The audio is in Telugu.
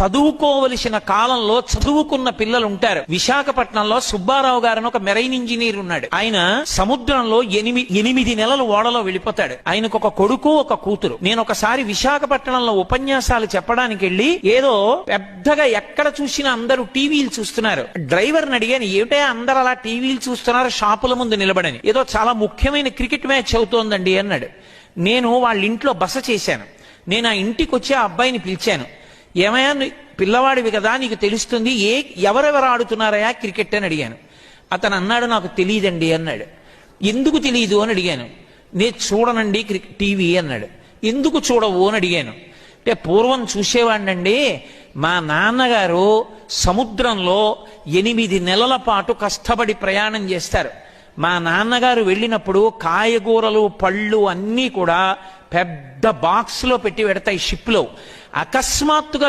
చదువుకోవలసిన కాలంలో చదువుకున్న పిల్లలు ఉంటారు విశాఖపట్నంలో సుబ్బారావు గారని ఒక మెరైన్ ఇంజనీర్ ఉన్నాడు. ఆయన సముద్రంలో ఎనిమిది ఎనిమిది నెలలు ఓడలో వెళ్ళిపోతాడు. ఆయనకు ఒక కొడుకు ఒక కూతురు. నేను ఒకసారి విశాఖపట్నంలో ఉపన్యాసాలు చెప్పడానికి వెళ్ళి ఏదో పెద్దగా ఎక్కడ చూసినా అందరూ టీవీలు చూస్తున్నారు. డ్రైవర్ని అడిగాను ఏమిటే అందరు అలా టీవీలు చూస్తున్నారు? షాపుల ముందు నిలబడని. ఏదో చాలా ముఖ్యమైన క్రికెట్ మ్యాచ్ అవుతోందండి అన్నాడు. నేను వాళ్ళ ఇంట్లో బస చేశాను. నేను ఆ ఇంటికి వచ్చి ఆ అబ్బాయిని పిలిచాను. ఏమయ్యా పిల్లవాడివి కదా నీకు తెలుస్తుంది ఏ ఎవరెవరు ఆడుతున్నారయా క్రికెట్ అని అడిగాను. అతను అన్నాడు నాకు తెలియదండి అన్నాడు. ఎందుకు తెలియదు అని అడిగాను. నేను చూడనండి టీవీ అన్నాడు. ఎందుకు చూడవు అని అడిగాను. అంటే పూర్వం చూసేవాడినండి మా నాన్నగారు సముద్రంలో ఎనిమిది నెలల పాటు కష్టపడి ప్రయాణం చేస్తారు. మా నాన్నగారు వెళ్ళినప్పుడు కాయగూరలు పళ్ళు అన్నీ కూడా పెద్ద బాక్స్లో పెట్టి పెడతాయి షిప్లో అకస్మాత్తుగా